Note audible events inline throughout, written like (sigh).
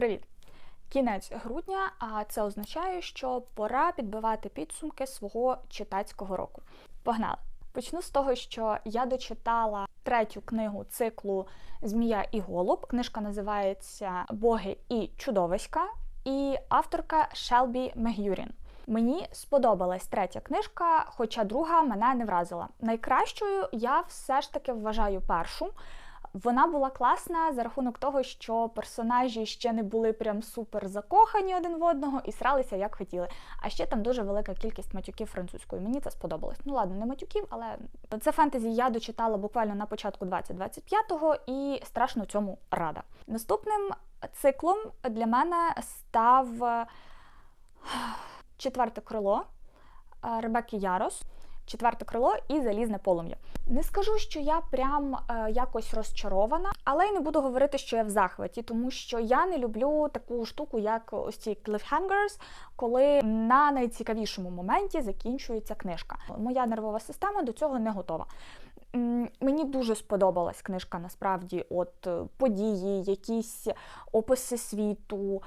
Привіт! Кінець грудня, а це означає, що пора підбивати підсумки свого читацького року. Погнали! Почну з того, що я дочитала третю книгу циклу Змія і Голуб. Книжка називається Боги і чудовиська, і авторка Шелбі Мегюрін. Мені сподобалась третя книжка, хоча друга мене не вразила. Найкращою я все ж таки вважаю першу. Вона була класна за рахунок того, що персонажі ще не були прям супер закохані один в одного і сралися як хотіли. А ще там дуже велика кількість матюків французькою. Мені це сподобалось. Ну ладно, не матюків, але це фентезі я дочитала буквально на початку 2025-го і страшно цьому рада. Наступним циклом для мене став четверте крило Ребекки Ярос четверте крило і залізне полум'я. Не скажу, що я прям е, якось розчарована, але й не буду говорити, що я в захваті, тому що я не люблю таку штуку, як ось ці cliffhangers, коли на найцікавішому моменті закінчується книжка. Моя нервова система до цього не готова. Мені дуже сподобалась книжка насправді, от е, події, якісь описи світу.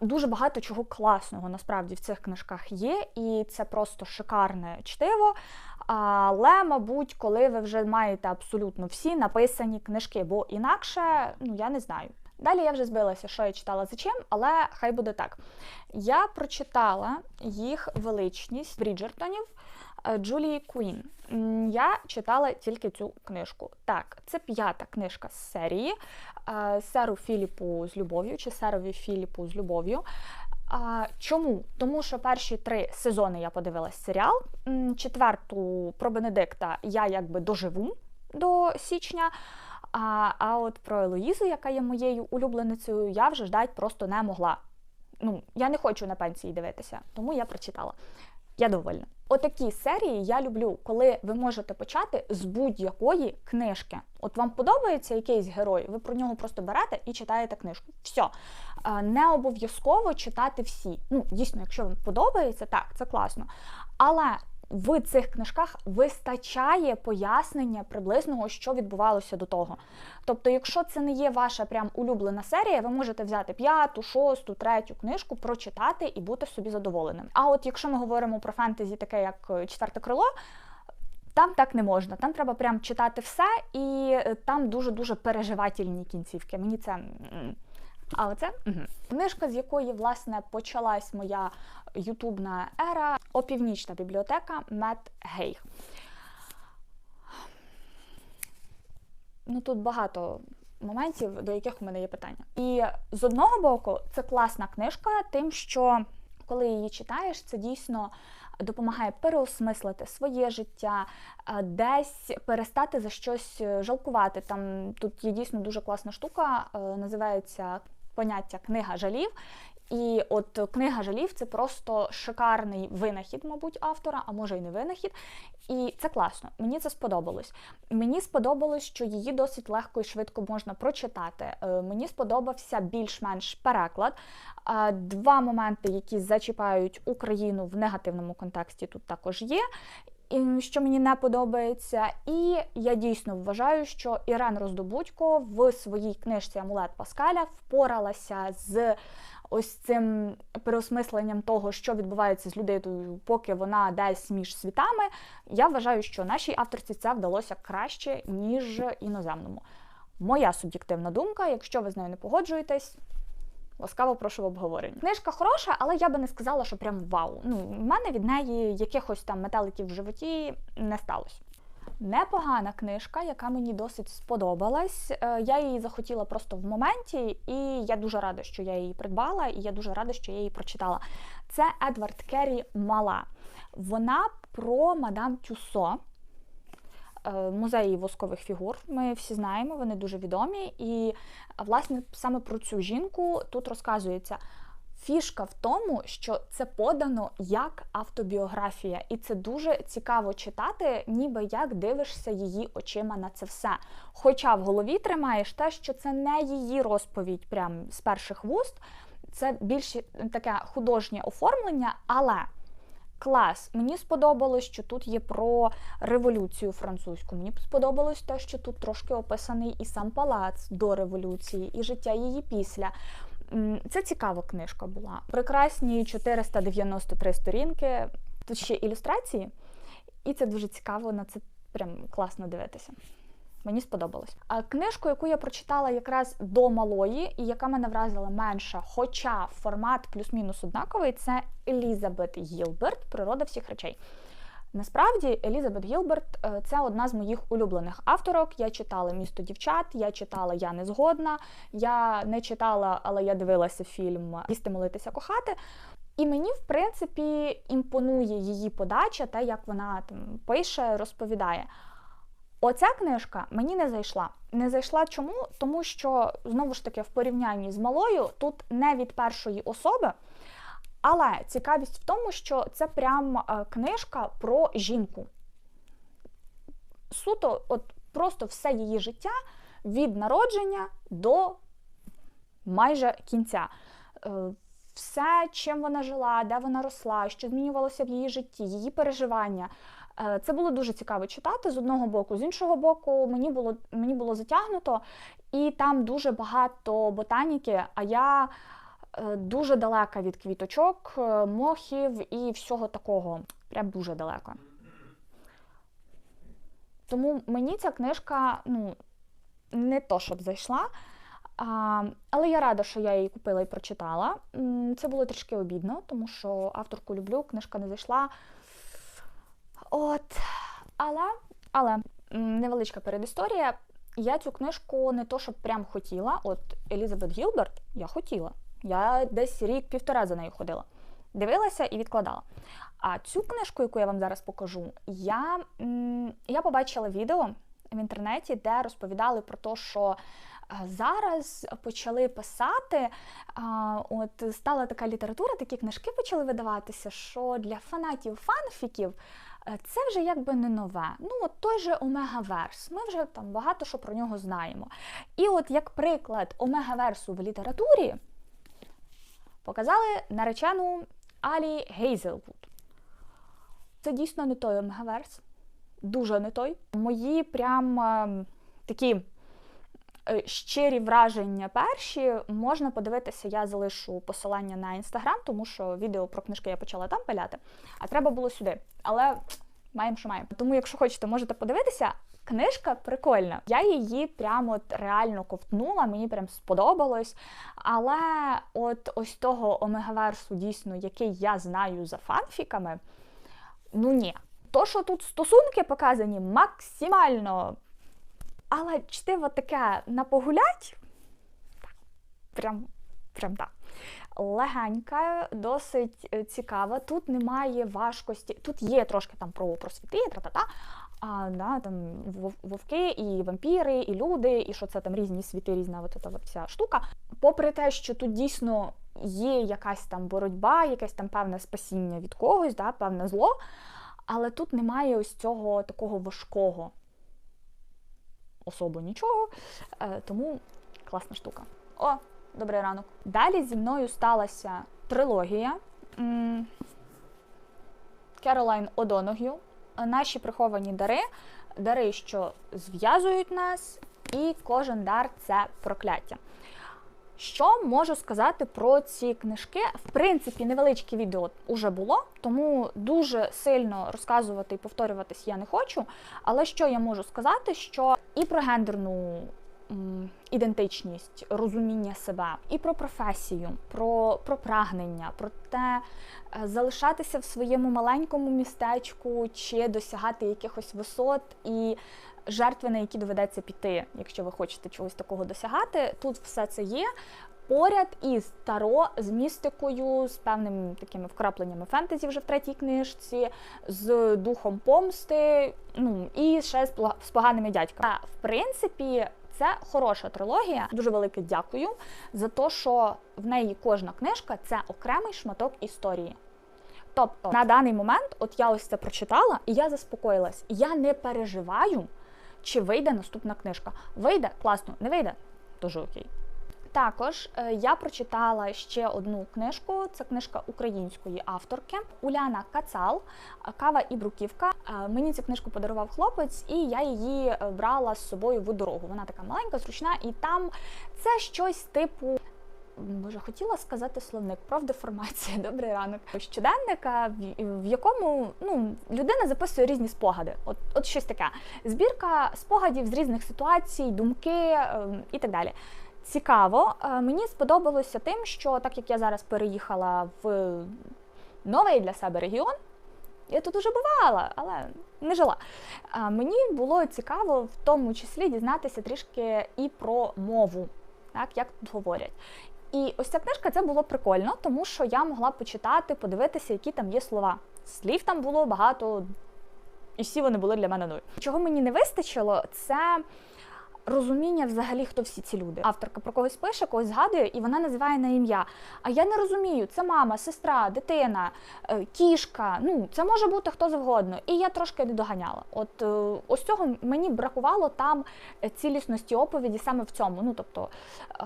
Дуже багато чого класного насправді в цих книжках є, і це просто шикарне чтиво. Але, мабуть, коли ви вже маєте абсолютно всі написані книжки, бо інакше, ну я не знаю. Далі я вже збилася, що я читала за чим, але хай буде так. Я прочитала їх величність Бріджертонів. Е, Джулії Куін. Я читала тільки цю книжку. Так, це п'ята книжка з серії е, Серу Філіпу з любов'ю чи Серові Філіпу з любов'ю. Чому? Тому що перші три сезони я подивилась серіал. Четверту про Бенедикта я якби доживу до січня. А а от про Елоїзу, яка є моєю улюбленицею, я вже ждать просто не могла. Ну, я не хочу на пенсії дивитися, тому я прочитала. Я довольна. Отакі серії я люблю, коли ви можете почати з будь-якої книжки. От вам подобається якийсь герой, ви про нього просто берете і читаєте книжку. Все. Не обов'язково читати всі. Ну, дійсно, якщо вам подобається, так, це класно. Але в цих книжках вистачає пояснення приблизного, що відбувалося до того. Тобто, якщо це не є ваша прям улюблена серія, ви можете взяти п'яту, шосту, третю книжку, прочитати і бути собі задоволеним. А от якщо ми говоримо про фентезі, таке як е, четверте крило. Там так не можна, там треба прям читати все, і е, там дуже-дуже переживательні кінцівки. Мені це. А оце угу. книжка, з якої власне почалась моя ютубна ера, опівнічна бібліотека Мет Гейх. Ну тут багато моментів, до яких у мене є питання. І з одного боку, це класна книжка, тим, що коли її читаєш, це дійсно допомагає переосмислити своє життя, десь перестати за щось жалкувати. Там тут є дійсно дуже класна штука, е, називається поняття книга жалів. І от книга жалів це просто шикарний винахід, мабуть, автора, а може й не винахід. І це класно. Мені це сподобалось. Мені сподобалось, що її досить легко і швидко можна прочитати. Е, мені сподобався більш-менш переклад. Два моменти, які зачіпають Україну в негативному контексті, тут також є що мені не подобається. І я дійсно вважаю, що Ірен Роздобудько в своїй книжці Амулет Паскаля впоралася з ось цим переосмисленням того, що відбувається з людиною, поки вона десь між світами. Я вважаю, що нашій авторці це вдалося краще, ніж іноземному. Моя суб'єктивна думка, якщо ви з нею не погоджуєтесь. Ласкаво прошу в обговорення. Книжка хороша, але я би не сказала, що прям вау. Ну, в мене від неї якихось там метеликів в животі не сталося. Непогана книжка, яка мені досить сподобалась. Е, я її захотіла просто в моменті, і я дуже рада, що я її придбала, і я дуже рада, що я її прочитала. Це Едвард Керрі Мала. Вона про мадам Тюсо. Е, музеї воскових фігур. Ми всі знаємо, вони дуже відомі. І, власне, саме про цю жінку тут розказується. Фішка в тому, що це подано як автобіографія, і це дуже цікаво читати, ніби як дивишся її очима на це все. Хоча в голові тримаєш те, що це не її розповідь прямо з перших вуст, це більш таке художнє оформлення, але клас. Мені сподобалось, що тут є про революцію французьку. Мені сподобалось те, що тут трошки описаний і сам палац до революції, і життя її після. Це цікава книжка була. Прекрасні 493 сторінки. Тут ще ілюстрації, і це дуже цікаво, на це прям класно дивитися. Мені сподобалось. А книжку, яку я прочитала якраз до малої, і яка мене вразила менше, хоча формат плюс-мінус однаковий, це Елізабет Гілберт Природа всіх речей. Насправді, Елізабет Гілберт е, це одна з моїх улюблених авторок. Я читала місто дівчат, я читала Я не згодна. Я не читала, але я дивилася фільм Їсти, молитися, кохати. І мені, в принципі, імпонує її подача, те, як вона там пише, розповідає. Оця книжка мені не зайшла. Не зайшла чому? Тому що, знову ж таки, в порівнянні з малою тут не від першої особи. Але цікавість в тому, що це прям е, книжка про жінку. Суто, от просто все її життя від народження до майже кінця. Е, Все, чим вона жила, де вона росла, що змінювалося в її житті, її переживання. Е, Це було дуже цікаво читати з одного боку, з іншого боку, мені було мені було затягнуто, і там дуже багато ботаніки. А я е, дуже далека від квіточок, е, мохів і всього такого. Прям дуже далека. Тому мені ця книжка ну, не то, щоб зайшла. А, але я рада, що я її купила і прочитала. Це було трішки обідно, тому що авторку люблю, книжка не зайшла. От, але, але невеличка передісторія. Я цю книжку не то, щоб прям хотіла. От Елізабет Гілберт я хотіла. Я десь рік-півтора за нею ходила. Дивилася і відкладала. А цю книжку, яку я вам зараз покажу, я, я побачила відео в інтернеті, де розповідали про те, що е, зараз почали писати, от стала така література, такі книжки почали видаватися, що для фанатів фанфіків е, це вже якби не нове. Ну, от той же Омегаверс. Ми вже там багато що про нього знаємо. І от як приклад Омегаверсу в літературі показали наречену Алі Гейзелвуд. Це дійсно не той Омегаверс. Дуже не той. Мої прям е, такі е, щирі враження перші можна подивитися, я залишу посилання на інстаграм, тому що відео про книжки я почала там пиляти, а треба було сюди. Але маємо, що маємо. Тому, якщо хочете, можете подивитися. Книжка прикольна. Я її прямо от реально ковтнула, мені прям сподобалось. Але от ось того омегаверсу, дійсно, який я знаю за фанфіками, ну ні. То, що тут стосунки показані, максимально. Але чтиво таке на погулять, прям, прям так. Легенька, досить е, цікава. Тут немає важкості. Тут є трошки там про просвіти, тра-та-та, а, да, там вов- вовки, і вампіри, і люди, і що це там різні світи, різна от ця вся штука. Попри те, що тут дійсно є якась там боротьба, якесь там певне спасіння від когось, да, певне зло, але тут немає ось цього такого важкого особо нічого. Е, тому класна штука. О, добрий ранок. Далі зі мною сталася трилогія. Керолайн Одоног'ю. Наші приховані дари, дари, що зв'язують нас, і кожен дар це прокляття. Що можу сказати про ці книжки? В принципі, невеличке відео вже було, тому дуже сильно розказувати і повторюватись я не хочу. Але що я можу сказати, що і про гендерну ідентичність, розуміння себе, і про професію, про, про прагнення, про те, е, залишатися в своєму маленькому містечку чи досягати якихось висот і жертви, на які доведеться піти, якщо ви хочете чогось такого досягати. Тут все це є. Поряд із таро, з містикою, з певними такими вкрапленнями фентезі вже в третій книжці, з духом помсти, ну і ще з поганими дядьками. А, В принципі, це хороша трилогія. Дуже велике дякую за те, що в неї кожна книжка це окремий шматок історії. Тобто на даний момент, от я ось це прочитала, і я заспокоїлась. Я не переживаю, чи вийде наступна книжка. Вийде класно, не вийде, дуже окей. Також е, я прочитала ще одну книжку. Це книжка української авторки Уляна Кацал Кава і бруківка. Е, Мені цю книжку подарував хлопець, і я її е, брала з собою в дорогу. Вона така маленька, зручна, і там це щось типу боже, хотіла сказати словник профдеформація, (laughs) добрий ранок. Щоденника, в, якому ну, людина записує різні спогади. От, от щось таке. Збірка спогадів з різних ситуацій, думки е, і так далі. Цікаво, е, мені сподобалося тим, що так як я зараз переїхала в новий для себе регіон. Я тут уже бувала, але не жила. Мені було цікаво в тому числі дізнатися трішки і про мову, так, як тут говорять. І ось ця книжка це було прикольно, тому що я могла почитати, подивитися, які там є слова. Слів там було багато, і всі вони були для мене нові. Чого мені не вистачило, це розуміння взагалі, хто всі ці люди. Авторка про когось пише, когось згадує, і вона називає на ім'я. А я не розумію, це мама, сестра, дитина, е, кішка. Ну, це може бути хто завгодно. І я трошки не доганяла. От е, ось цього мені бракувало там цілісності оповіді саме в цьому. Ну, тобто, е,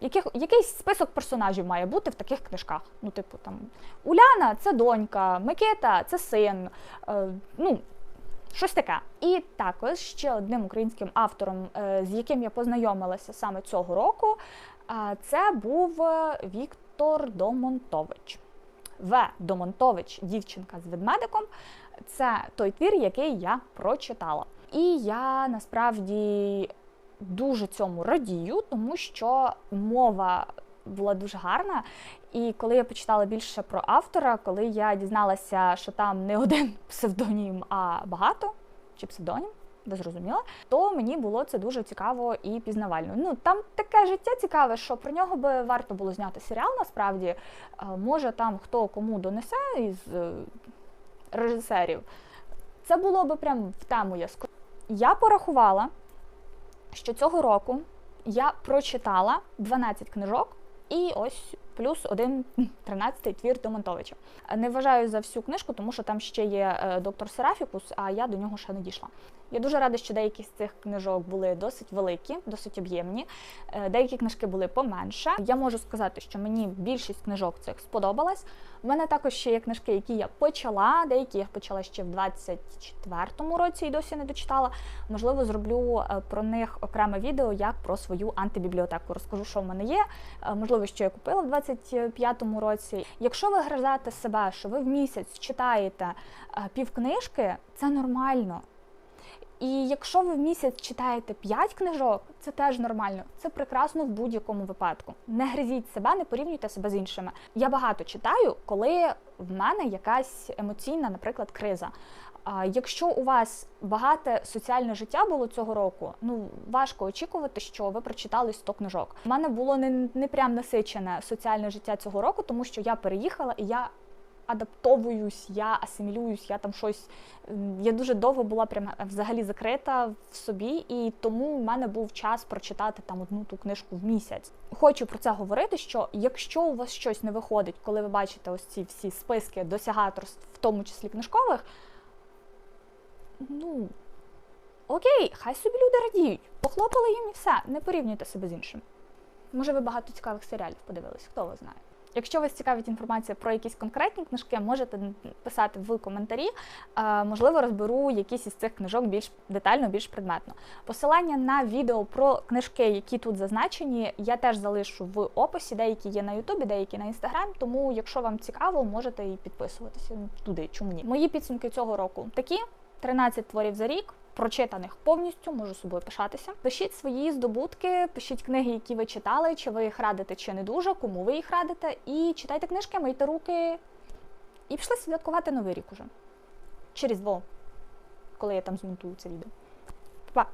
яких, якийсь список персонажів має бути в таких книжках. Ну, типу, там Уляна це донька, Микита це син. Ну, Щось таке. І також ще одним українським автором, е, з яким я познайомилася саме цього року, це був е, Віктор Домонтович. В. Домонтович, дівчинка з ведмедиком. Це той твір, який я прочитала. І я насправді дуже цьому радію, тому що мова була дуже гарна. І коли я почитала більше про автора, коли я дізналася, що там не один (laughs) псевдонім, а багато чи псевдонім, ви зрозуміла, то мені було це дуже цікаво і пізнавально. Ну там таке життя цікаве, що про нього би варто було зняти серіал. Насправді, е, може там хто кому донесе із е, режисерів. Це було би прям в тему яскраво. Я порахувала, що цього року я прочитала 12 книжок. І ось плюс один тринадцятий твір Домонтовича. Не вважаю за всю книжку, тому що там ще є е, доктор Серафікус, а я до нього ще не дійшла. Я дуже рада, що деякі з цих книжок були досить великі, досить об'ємні. Е, деякі книжки були поменше. Я можу сказати, що мені більшість книжок цих сподобалась. У мене також ще є книжки, які я почала, деякі я почала ще в 24-му році і досі не дочитала. Можливо, зроблю е, про них окреме відео, як про свою антибібліотеку. Розкажу, що в мене є. Е, можливо, що я купила в 25-му році. Якщо ви гризаєте себе, що ви в місяць читаєте пів книжки, це нормально. І якщо ви в місяць читаєте 5 книжок, це теж нормально. Це прекрасно в будь-якому випадку. Не гризіть себе, не порівнюйте себе з іншими. Я багато читаю, коли в мене якась емоційна, наприклад, криза. А якщо у вас багате соціальне життя було цього року, ну важко очікувати, що ви прочитали 100 книжок. У мене було не не прям насичене соціальне життя цього року, тому що я переїхала і я адаптовуюсь, я асимілююсь, я там щось. Я дуже довго була прямо взагалі закрита в собі, і тому в мене був час прочитати там одну ту книжку в місяць. Хочу про це говорити: що якщо у вас щось не виходить, коли ви бачите ось ці всі списки досягаторств, в тому числі книжкових, ну окей, хай собі люди радіють, похлопали їм і все, не порівнюйте себе з іншим. Може, ви багато цікавих серіалів подивились, хто вас знає. Якщо вас цікавить інформація про якісь конкретні книжки, можете писати в коментарі. Можливо, розберу якісь із цих книжок більш детально, більш предметно. Посилання на відео про книжки, які тут зазначені, я теж залишу в описі. Деякі є на Ютубі, деякі на інстаграм. Тому, якщо вам цікаво, можете і підписуватися туди. Чому ні? Мої підсумки цього року такі: 13 творів за рік прочитаних повністю, можу собою пишатися. Пишіть свої здобутки, пишіть книги, які ви читали, чи ви їх радите, чи не дуже, кому ви їх радите. І читайте книжки, мийте руки. І пішли святкувати новий рік уже. Через дво, коли я там змонтую це відео. Па!